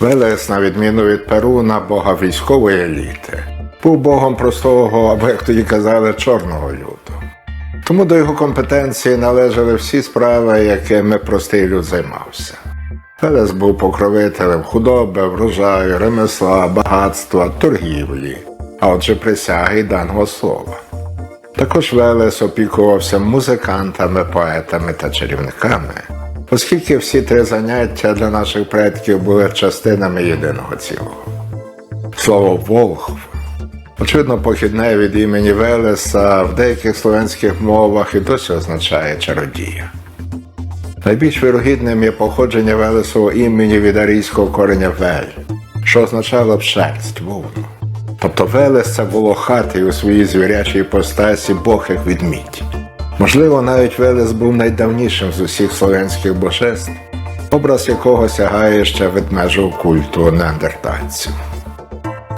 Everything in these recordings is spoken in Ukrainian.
Велес, на відміну від Перуна, бога військової еліти, був богом простого, або як тоді казали, чорного люду. Тому до його компетенції належали всі справи, якими простий люд займався. Велес був покровителем худоби, врожаю, ремесла, багатства, торгівлі, а отже присяги й даного слова. Також Велес опікувався музикантами, поетами та чарівниками, оскільки всі три заняття для наших предків були частинами єдиного цілого. Слово Волхв, очевидно, похідне від імені Велеса в деяких словенських мовах і досі означає чародія. Найбільш вирогідним є походження Велесового імені від арійського кореня вель, що означало шерсть, вовну. Тобто Велес це було хати у своїй звірячій постасі Бог як відмідь. Можливо, навіть Велес був найдавнішим з усіх слов'янських божеств, образ якого сягає ще ведмежого культу неандертальців.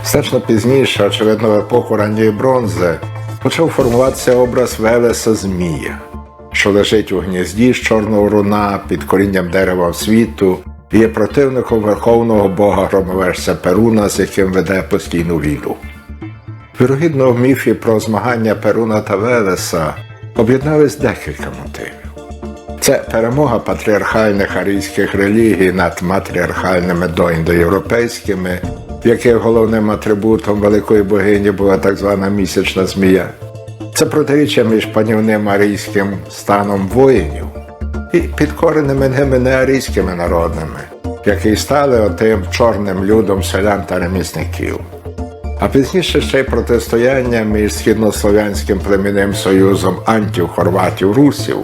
Значно пізніше, очевидно, в епоху ранньої бронзи, почав формуватися образ Велеса Змія, що лежить у гнізді з чорного руна під корінням дерева світу і є противником верховного бога громовержця Перуна, з яким веде постійну війну. Вірогідно, в міфі про змагання Перуна та Велеса об'єднались декілька мотивів. Це перемога патріархальних арійських релігій над матріархальними доіндоєвропейськими, яких головним атрибутом великої богині була так звана місячна змія. Це протиріччя між панівним арійським станом воїнів і підкореними ними неарійськими народами, які стали отим чорним людом селян та ремісників. А пізніше ще й протистояння між східнослов'янським племінним союзом антів, хорватів, русів,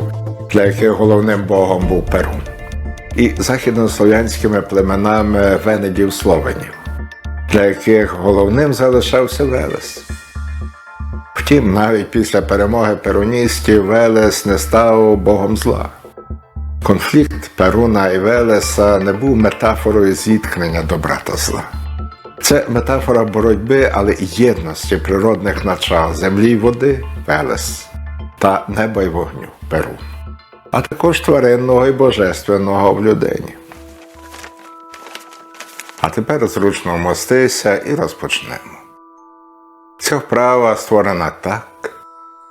для яких головним богом був Перун, і західнослов'янськими племенами венедів словенів, для яких головним залишався Велес. Втім, навіть після перемоги перуністів Велес не став богом зла. Конфлікт Перуна і Велеса не був метафорою зіткнення добра та зла. Це метафора боротьби, але єдності природних начал землі й води Велес та неба й вогню Перун, а також тваринного і божественного в людині. А тепер зручно вмостися і розпочнемо. Ця вправа створена так,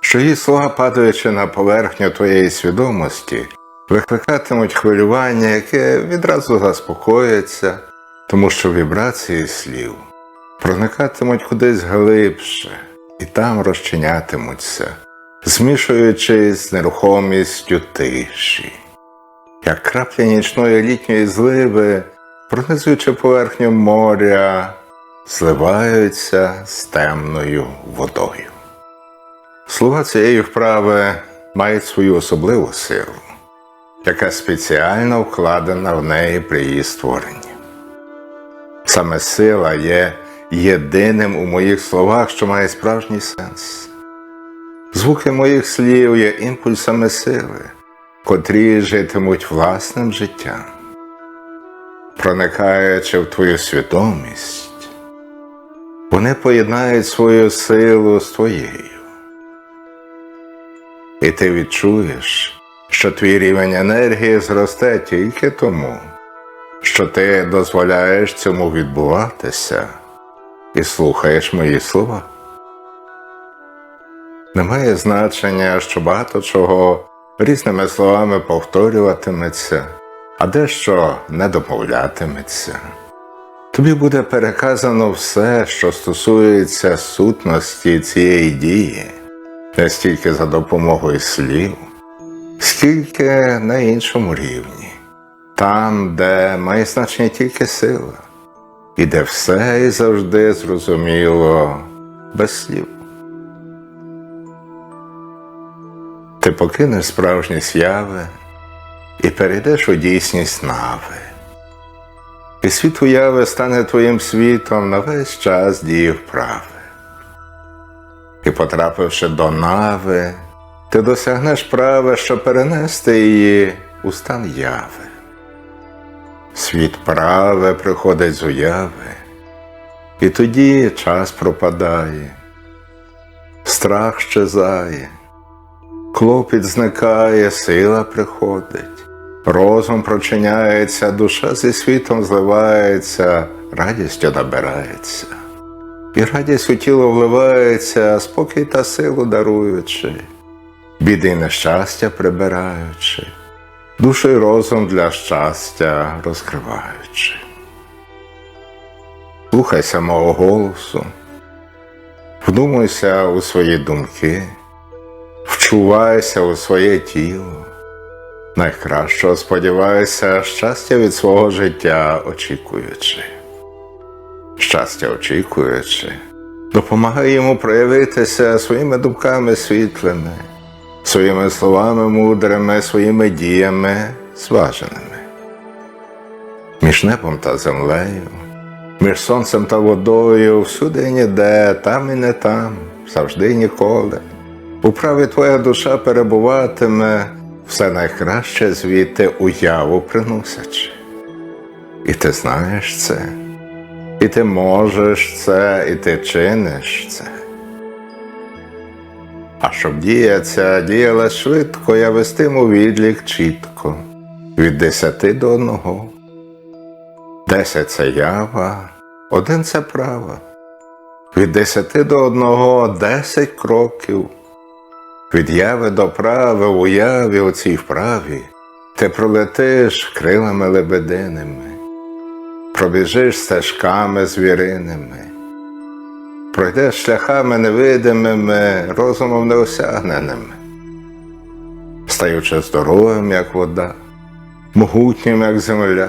що її слова, падаючи на поверхню твоєї свідомості, викликатимуть хвилювання, яке відразу заспокоїться, тому що вібрації слів проникатимуть кудись глибше і там розчинятимуться, змішуючись з нерухомістю тиші, як краплі нічної літньої зливи, пронизуючи поверхню моря, зливаються з темною водою. Слова цієї вправи мають свою особливу силу, яка спеціально вкладена в неї при її створенні. Саме сила є єдиним у моїх словах, що має справжній сенс. Звуки моїх слів є імпульсами сили, котрі житимуть власним життям, проникаючи в твою свідомість. Вони поєднають свою силу з твоєю. І ти відчуєш, що твій рівень енергії зросте тільки тому, що ти дозволяєш цьому відбуватися і слухаєш мої слова. Немає значення, що багато чого різними словами повторюватиметься, а дещо не домовлятиметься. Тобі буде переказано все, що стосується сутності цієї дії, не стільки за допомогою слів, скільки на іншому рівні, там, де має значення тільки сила, і де все і завжди зрозуміло без слів. Ти покинеш справжні сяви і перейдеш у дійсність нави. І світ уяви стане твоїм світом на весь час дії вправи. І, потрапивши до нави, ти досягнеш прави, що перенести її у стан яви. Світ праве приходить з уяви, і тоді час пропадає, страх щезає, клопіт зникає, сила приходить, Розум прочиняється, душа зі світом зливається, радістю набирається. І радість у тіло вливається, спокій та силу даруючи, біди нещастя прибираючи, душу й розум для щастя розкриваючи. Слухайся мого голосу, вдумайся у свої думки, вчувайся у своє тіло. Найкращого сподіваюся, щастя від свого життя очікуючи. Щастя очікуючи, допомагай йому проявитися своїми думками світлими, своїми словами мудрими, своїми діями зваженими. Між небом та землею, між сонцем та водою, всюди і ніде, там і не там, завжди і ніколи. У праві твоя душа перебуватиме все найкраще звідти уяву приносячи. І ти знаєш це, і ти можеш це, і ти чиниш це. А щоб дія діяла швидко, я вестиму відлік чітко, від десяти до одного. Десять це ява, один це права. Від десяти до одного десять кроків. Від яви до прави в уяві у цій вправі ти пролетиш крилами лебединими, пробіжиш стежками звіриними, пройдеш шляхами невидимими, розумом неосягненими, стаючи здоровим, як вода, могутнім, як земля,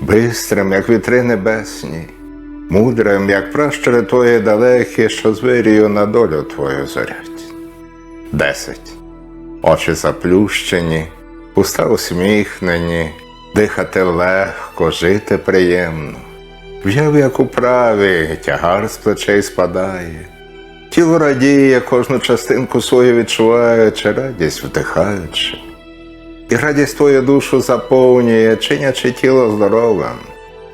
бистрим, як вітри небесні, мудрим, як пращури твої далекі, що звирію на долю твою зорять. Десять. Очі заплющені, уста усміхнені, дихати легко, жити приємно. В'яв, як у праві, тягар з плечей спадає, тіло радіє, кожну частинку свою відчуваючи, радість вдихаючи. І радість твою душу заповнює, чинячи тіло здоровим,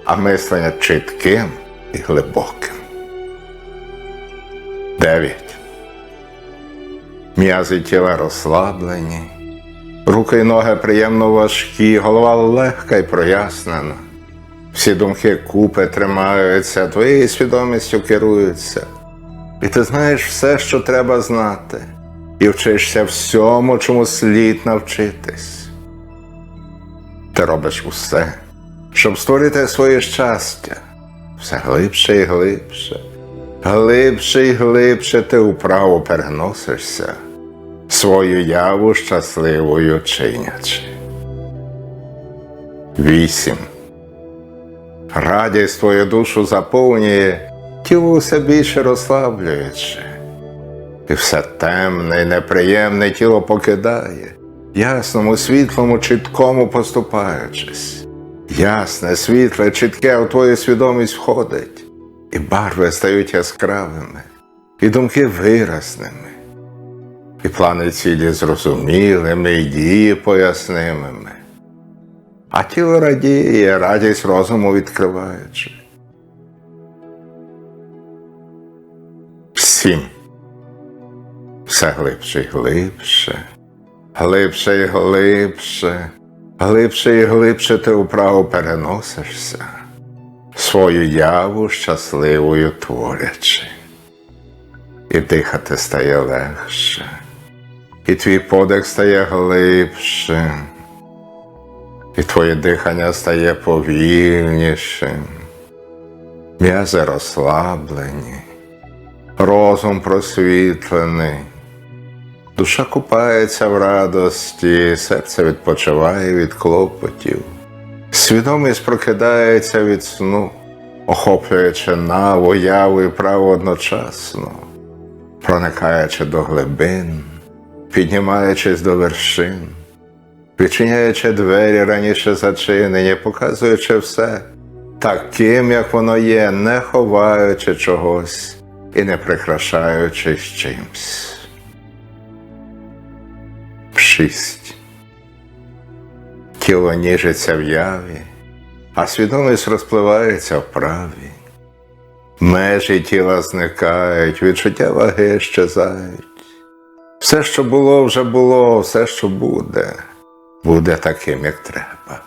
а мислення чітким і глибоким. Дев'ять. М'язи тіла розслаблені, руки й ноги приємно важкі, голова легка й прояснена. Всі думки купи тримаються, твоєю свідомістю керуються. І ти знаєш все, що треба знати, і вчишся всьому, чому слід навчитись. Ти робиш усе, щоб створити своє щастя, все глибше і глибше. Глибше і глибше ти управо переносишся, свою яву щасливою чинячи. Вісім. Радість твою душу заповнює, тіло все більше розслаблюючи, і все темне і неприємне тіло покидає, ясному, світлому, чіткому поступаючись. Ясне, світле, чітке у твою свідомість входить і барви стають яскравими, і думки виразними, і плани цілі зрозумілими, і дії пояснимими. А тіло радіє, радість розуму відкриваючи. Сім. Все глибше й глибше, глибше й глибше, глибше і глибше ти управо переносишся свою яву щасливою творячи. І дихати стає легше, і твій подих стає глибшим, і твоє дихання стає повільнішим, м'язи розслаблені, розум просвітлений, душа купається в радості, серце відпочиває від клопотів. Свідомість прокидається від сну, охоплюючи наву, яву і право одночасно, проникаючи до глибин, піднімаючись до вершин, відчиняючи двері раніше зачинені, показуючи все таким, як воно є, не ховаючи чогось і не прикрашаючи чимсь. Шість. Тіло ніжиться в яві, а свідомість розпливається в праві. Межі тіла зникають, відчуття ваги щезають. Все, що було, вже було, все, що буде, буде таким, як треба.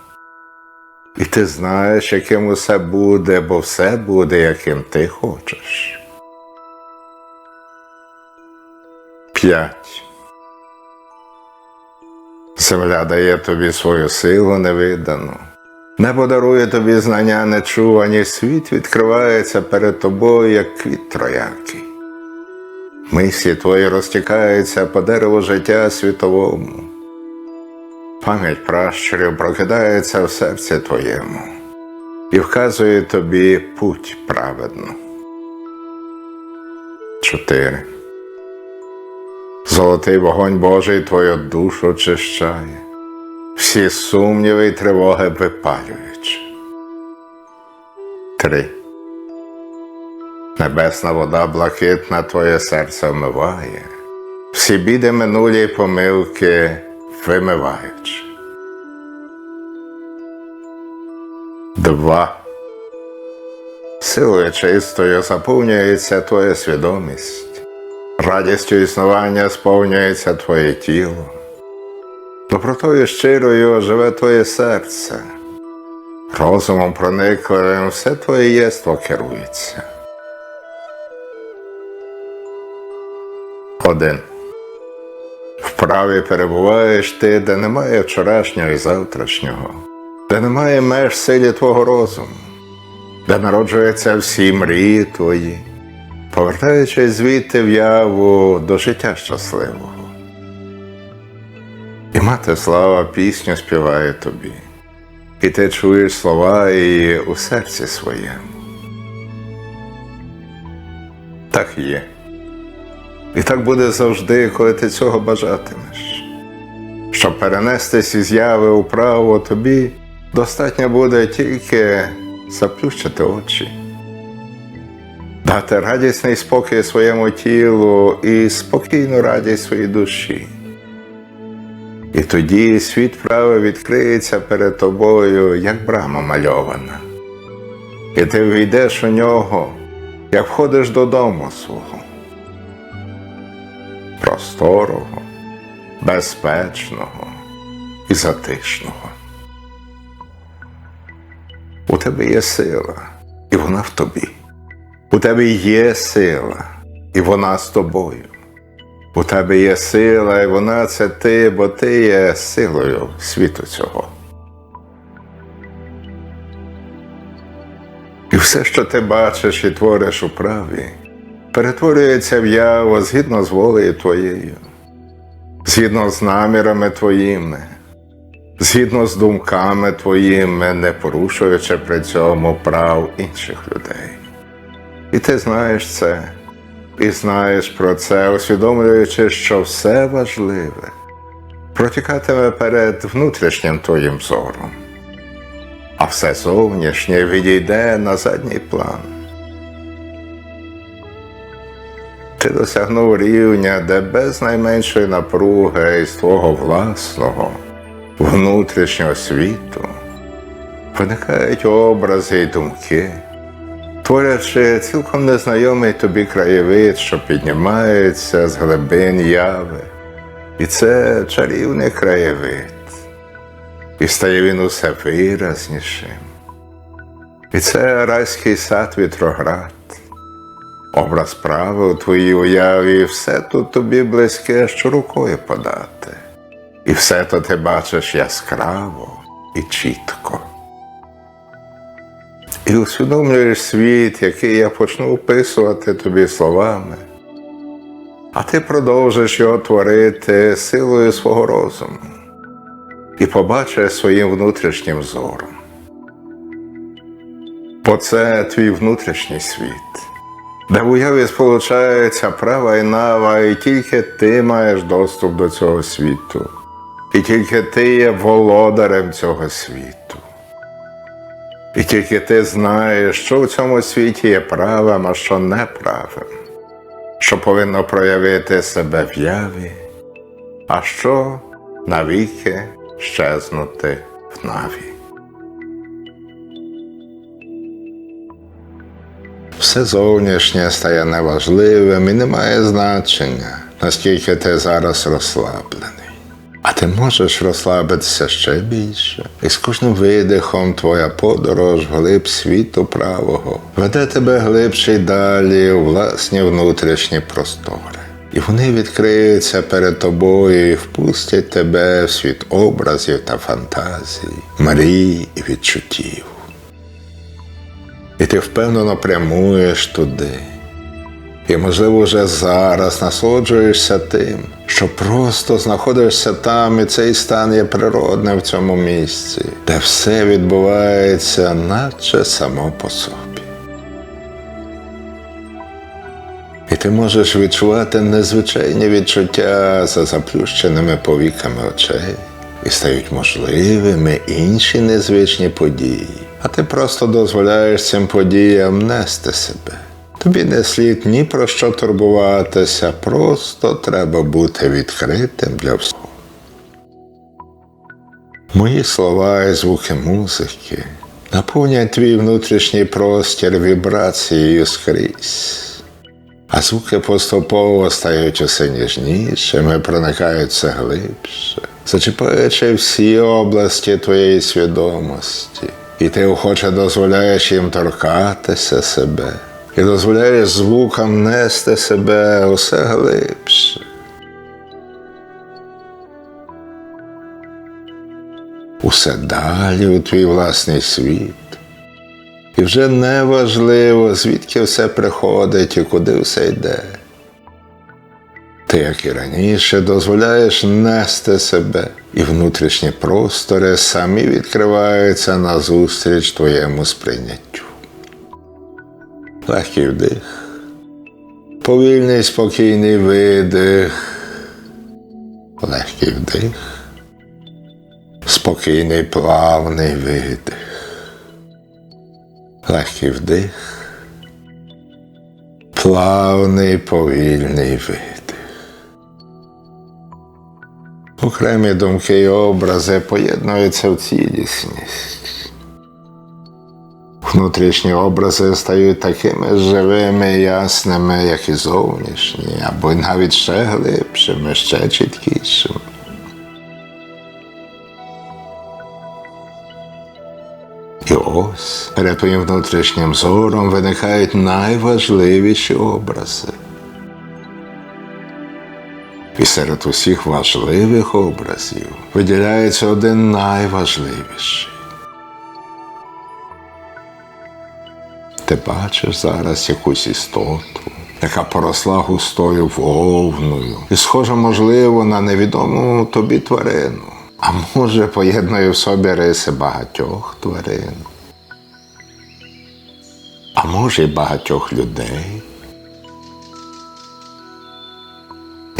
І ти знаєш, яким усе буде, бо все буде, яким ти хочеш. П'ять. Земля дає тобі свою силу невидану. Небо дарує тобі знання нечувані, світ відкривається перед тобою, як квіт троякий. Мислі твої розтікаються по дереву життя світовому. Пам'ять пращурів прокидається в серці твоєму і вказує тобі путь праведну. Чотири. Золотий вогонь Божий твою душу очищає, всі сумніви й тривоги випалюючи. Три. Небесна вода блакитна твоє серце вмиває, всі біди минулі помилки вимиваючи. Два. Силою чистою заповнюється твоя свідомість, радістю існування сповнюється твоє тіло, добротою щирою живе твоє серце, розумом проникливим все твоє єство керується. Один. Вправі перебуваєш ти, де немає вчорашнього і завтрашнього, де немає меж силі твого розуму, де народжуються всі мрії твої, повертаючись звідти в яву до життя щасливого. І мати слава пісню співає тобі, і ти чуєш слова її у серці своєму. Так є. І так буде завжди, коли ти цього бажатимеш. Щоб перенестись із яви у право тобі, достатньо буде тільки заплющити очі, дати радісний спокій своєму тілу і спокійну радість своїй душі. І тоді світ прави відкриється перед тобою, як брама мальована, і ти війдеш у нього, як входиш додому свого просторого, безпечного і затишного. У тебе є сила, і вона в тобі. У тебе є сила, і вона з тобою. У тебе є сила, і вона це ти, бо ти є силою світу цього. І все, що ти бачиш і твориш у праві, перетворюється в яву згідно з волею твоєю, згідно з намірами твоїми, згідно з думками твоїми, не порушуючи при цьому прав інших людей. І ти знаєш це, і знаєш про це, усвідомлюючи, що все важливе протікатиме перед внутрішнім твоїм зором, а все зовнішнє відійде на задній план. Ти досягнув рівня, де без найменшої напруги із твого власного внутрішнього світу виникають образи й думки, творячи цілком незнайомий тобі краєвид, що піднімається з глибин яви. І це чарівний краєвид, і стає він усе виразнішим. І це райський сад вітроград. Образ прави у твоїй уяві, все тут тобі близьке, що рукою подати. І все то ти бачиш яскраво і чітко. І усвідомлюєш світ, який я почну описувати тобі словами, а ти продовжиш його творити силою свого розуму і побачиш своїм внутрішнім зором. Бо це твій внутрішній світ де в уяві сполучаються права і нава, і тільки ти маєш доступ до цього світу, і тільки ти є володарем цього світу. І тільки ти знаєш, що в цьому світі є правим, а що неправим, що повинно проявити себе в яві, а що навіки щезнути в наві. Все зовнішнє стає неважливим і не має значення, наскільки ти зараз розслаблений. А ти можеш розслабитися ще більше, і з кожним видихом твоя подорож глиб світу правого веде тебе глибше й далі у власні внутрішні простори. І вони відкриються перед тобою і впустять тебе в світ образів та фантазій, мрій і відчуттів. І ти впевнено прямуєш туди. І, можливо, вже зараз насолоджуєшся тим, що просто знаходишся там, і цей стан є природним в цьому місці, де все відбувається, наче само по собі. І ти можеш відчувати незвичайні відчуття за заплющеними повіками очей, і стають можливими інші незвичні події. А ти просто дозволяєш цим подіям нести себе. Тобі не слід ні про що турбуватися, просто треба бути відкритим для всього. Мої слова і звуки музики наповнять твій внутрішній простір вібрацією скрізь. А звуки поступово стають усе ніжнішими, проникають все глибше, зачіпаючи всі області твоєї свідомості, і ти охоче дозволяєш їм торкатися себе, і дозволяєш звукам нести себе усе глибше. Усе далі у твій власний світ. І вже не важливо, звідки все приходить і куди все йде. Ти, як і раніше, дозволяєш нести себе, і внутрішні простори самі відкриваються назустріч твоєму сприйняттю. Легкий вдих, повільний спокійний видих, легкий вдих, спокійний плавний видих. Легкий вдих, плавний повільний видих. Окремі думки і образи поєднуються в цілісність. Внутрішні образи стають такими живими і ясними, як і зовнішні, або навіть ще глибшими, ще чіткішими. І ось перед твоїм внутрішнім зором виникають найважливіші образи. І серед усіх важливих образів виділяється один найважливіший. Ти бачиш зараз якусь істоту, яка поросла густою вовною, і схожа, можливо, на невідому тобі тварину а може поєднує в собі риси багатьох тварин, а може й багатьох людей.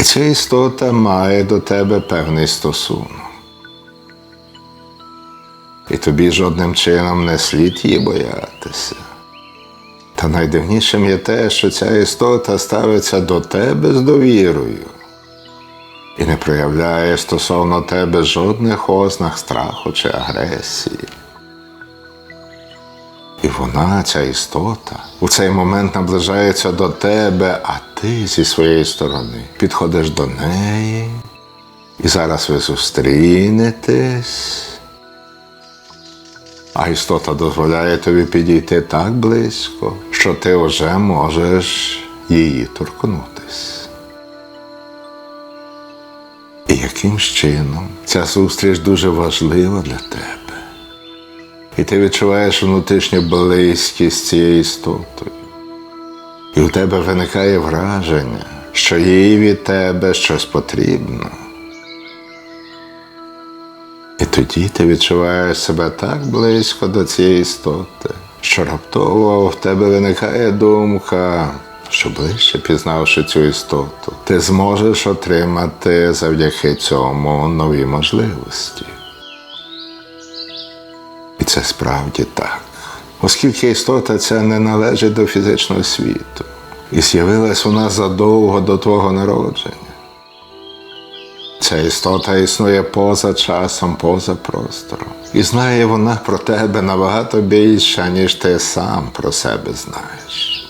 Ця істота має до тебе певний стосунок. І тобі жодним чином не слід її боятися. Та найдивнішим є те, що ця істота ставиться до тебе з довірою і не проявляє стосовно тебе жодних ознак страху чи агресії. І вона, ця істота, у цей момент наближається до тебе, а ти зі своєї сторони підходиш до неї, і зараз ви зустрінетесь. А істота дозволяє тобі підійти так близько, що ти вже можеш її торкнутись. І яким чином ця зустріч дуже важлива для тебе. І ти відчуваєш внутрішню близькість з цією істотою. І у тебе виникає враження, що їй від тебе щось потрібно. І тоді ти відчуваєш себе так близько до цієї істоти, що раптово в тебе виникає думка що ближче пізнавши цю істоту, ти зможеш отримати завдяки цьому нові можливості. Це справді так. Оскільки істота ця не належить до фізичного світу, і з'явилась вона задовго до твого народження. Ця істота існує поза часом, поза простором. І знає вона про тебе набагато більше, ніж ти сам про себе знаєш.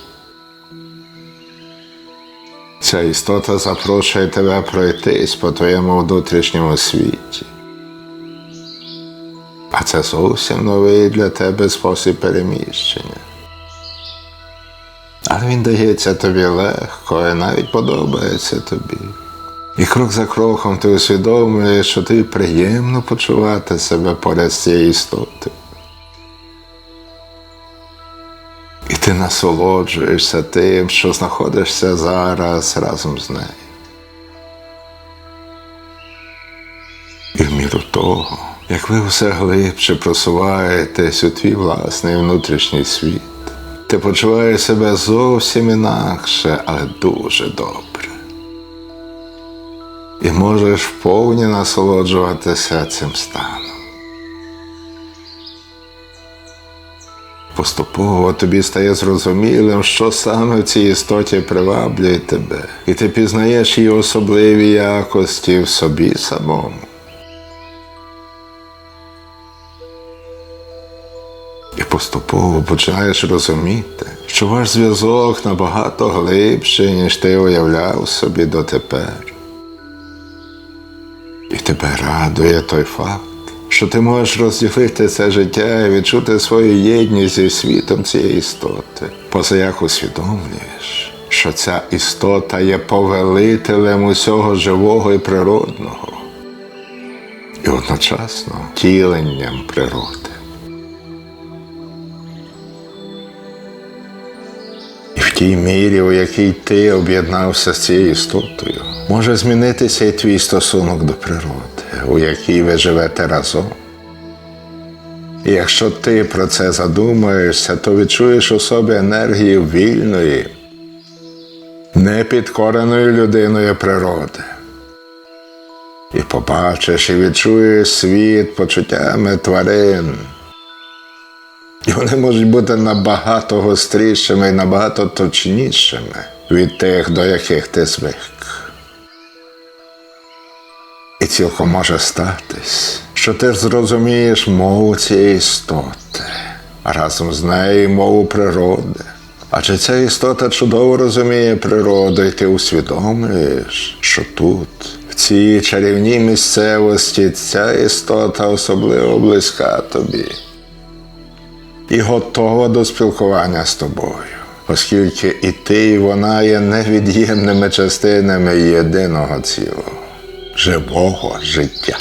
Ця істота запрошує тебе пройтись по твоєму внутрішньому світі. А це зовсім новий для тебе спосіб переміщення. Але він дається тобі легко і навіть подобається тобі. І крок за кроком ти усвідомлюєш, що тобі приємно почувати себе поряд з цією істотою. І ти насолоджуєшся тим, що знаходишся зараз разом з нею. І в міру того, як ви все глибше просуваєтесь у твій власний внутрішній світ, ти почуваєш себе зовсім інакше, але дуже добре. І можеш вповні насолоджуватися цим станом. Поступово тобі стає зрозумілим, що саме в цій істоті приваблює тебе, і ти пізнаєш її особливі якості в собі самому. І поступово починаєш розуміти, що ваш зв'язок набагато глибший, ніж ти уявляв собі дотепер. І тебе радує той факт, що ти можеш розділити це життя і відчути свою єдність зі світом цієї істоти, поза як усвідомлюєш, що ця істота є повелителем усього живого і природного, і одночасно тіленням природи. Тій мірі, у якій ти об'єднався з цією істотою, може змінитися і твій стосунок до природи, у якій ви живете разом. І якщо ти про це задумаєшся, то відчуєш у собі енергію вільної, непідкореної людиною природи. І побачиш і відчуєш світ почуттями тварин. І вони можуть бути набагато гострішими і набагато точнішими від тих, до яких ти звик. І цілком може статись, що ти зрозумієш мову цієї істоти, а разом з нею мову природи. Адже ця істота чудово розуміє природу, і ти усвідомлюєш, що тут, в цій чарівній місцевості, ця істота особливо близька тобі і готова до спілкування з тобою, оскільки і ти, і вона є невід'ємними частинами єдиного цілого, живого життя.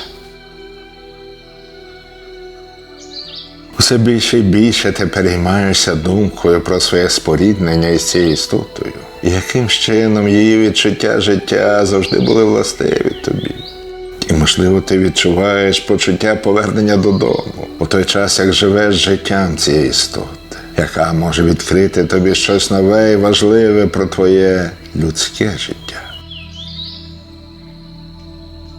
Усе більше і більше ти переймаєшся думкою про своє споріднення із цією істотою, і яким чином її відчуття життя завжди були властиві тобі. Можливо, ти відчуваєш почуття повернення додому у той час, як живеш життям цієї істоти, яка може відкрити тобі щось нове і важливе про твоє людське життя.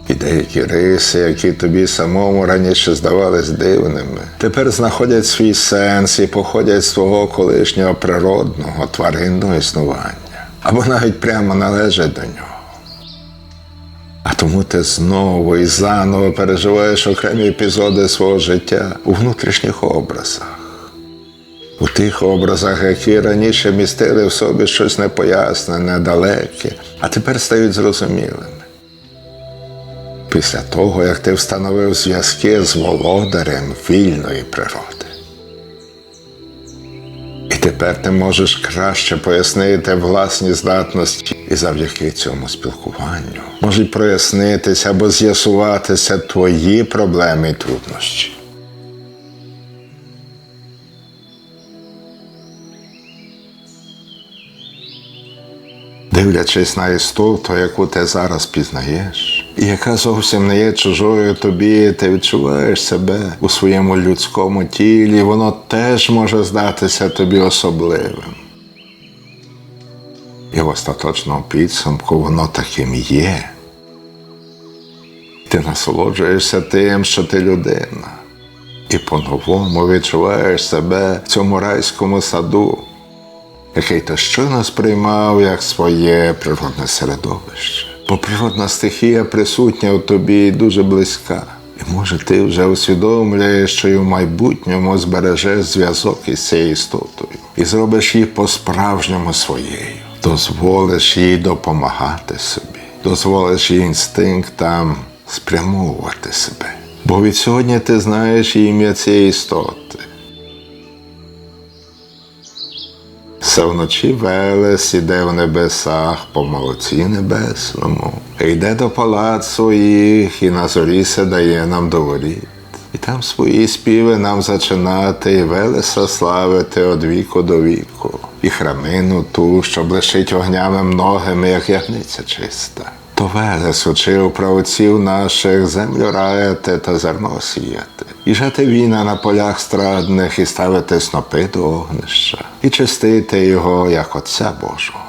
І деякі риси, які тобі самому раніше здавались дивними, тепер знаходять свій сенс і походять з твого колишнього природного тваринного існування, або навіть прямо належать до нього. А тому ти знову і заново переживаєш окремі епізоди свого життя у внутрішніх образах, у тих образах, які раніше містили в собі щось непояснене, далеке, а тепер стають зрозумілими. Після того, як ти встановив зв'язки з володарем вільної природи. І тепер ти можеш краще пояснити власні здатності, і завдяки цьому спілкуванню можуть прояснитися або з'ясуватися твої проблеми і труднощі. Дивлячись на істоту, яку ти зараз пізнаєш, яка зовсім не є чужою тобі, ти відчуваєш себе у своєму людському тілі, воно теж може здатися тобі особливим. І в остаточному підсумку воно таким є. Ти насолоджуєшся тим, що ти людина, і по-новому відчуваєш себе в цьому райському саду, який ти щойно сприймав як своє природне середовище. Бо природна стихія присутня у тобі і дуже близька. І може ти вже усвідомлюєш, що й у майбутньому збережеш зв'язок із цією істотою і зробиш її по-справжньому своєю. дозволиш їй допомагати собі, дозволиш їй інстинктам спрямовувати себе. Бо від сьогодні ти знаєш ім'я цієї істоти. Все вночі Велес іде в небесах по молоці небесному, йде до палацу їх і на зорі се дає нам до воріт. І там свої співи нам зачинати, і Велеса славити од віку до віку, і храмину ту, що блищить вогнями многими, як ягниця чиста. То Велес учив праотців наших землю раяти та зерно сіяти, і жати віна на полях страдних, і ставити снопи до огнища, і чистити його, як Отця Божого.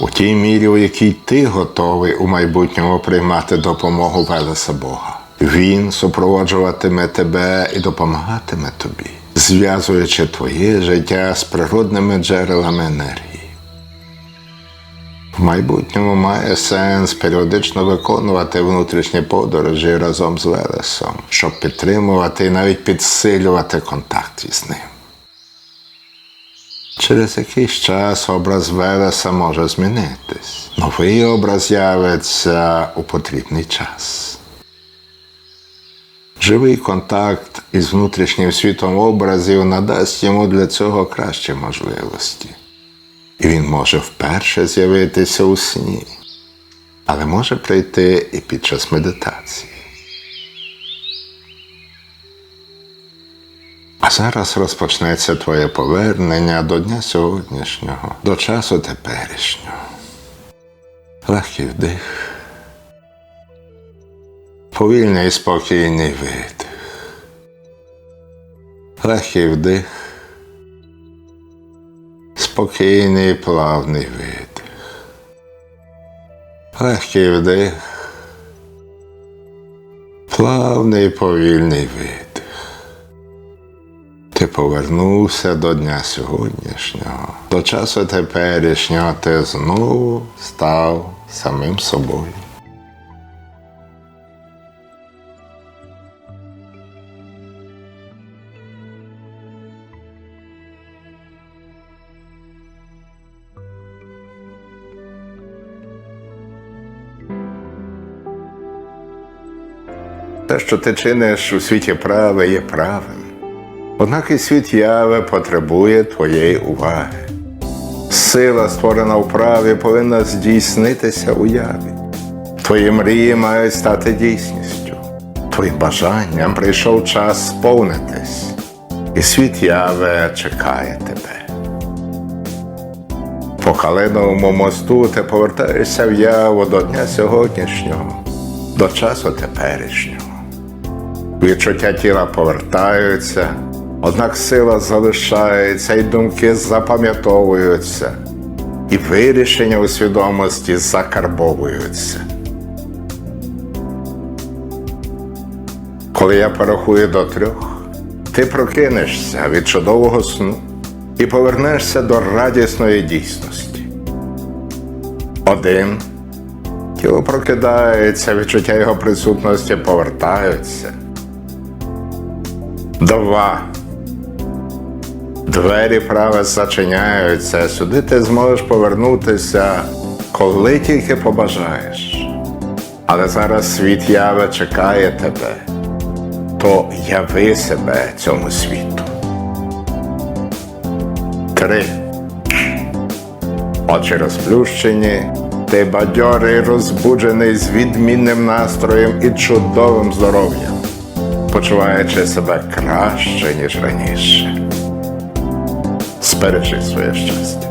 У тій мірі, у якій ти готовий у майбутньому приймати допомогу Велеса Бога. Він супроводжуватиме тебе і допомагатиме тобі, зв'язуючи твоє життя з природними джерелами енергії. В майбутньому має сенс періодично виконувати внутрішні подорожі разом з Велесом, щоб підтримувати і навіть підсилювати контакт із ним. Через якийсь час образ Велеса може змінитись. Новий образ з'явиться у потрібний час. Живий контакт із внутрішнім світом образів надасть йому для цього кращі можливості. І він може вперше з'явитися у сні, але може прийти і під час медитації. А зараз розпочнеться твоє повернення до дня сьогоднішнього, до часу теперішнього. Легкий вдих, повільний і спокійний видих. Легкий вдих, спокійний плавний видих. Легкий вдих, плавний повільний видих. Ти повернувся до дня сьогоднішнього, до часу теперішнього ти знову став самим собою. Те, що ти чиниш у світі праве, є правим. Однак і світ яви потребує твоєї уваги. Сила, створена в праві, повинна здійснитися у яві. Твої мрії мають стати дійсністю. Твоїм бажанням прийшов час сповнитись, і світ яви чекає тебе. По Калиновому мосту ти повертаєшся в яву до дня сьогоднішнього, до часу теперішнього. Відчуття тіла повертаються, однак сила залишається, і думки запам'ятовуються, і вирішення у свідомості закарбовуються. Коли я порахую до трьох, ти прокинешся від чудового сну і повернешся до радісної дійсності. Один. Тіло прокидається, відчуття його присутності повертаються. Два. Двері праве зачиняються. Сюди ти зможеш повернутися, коли тільки побажаєш. Але зараз світ яви чекає тебе, то яви себе цьому світу. Три. Очі розплющені, ти бадьорий, розбуджений з відмінним настроєм і чудовим здоров'ям, почуваючи себе краще, ніж раніше. Сперечи своє щастя.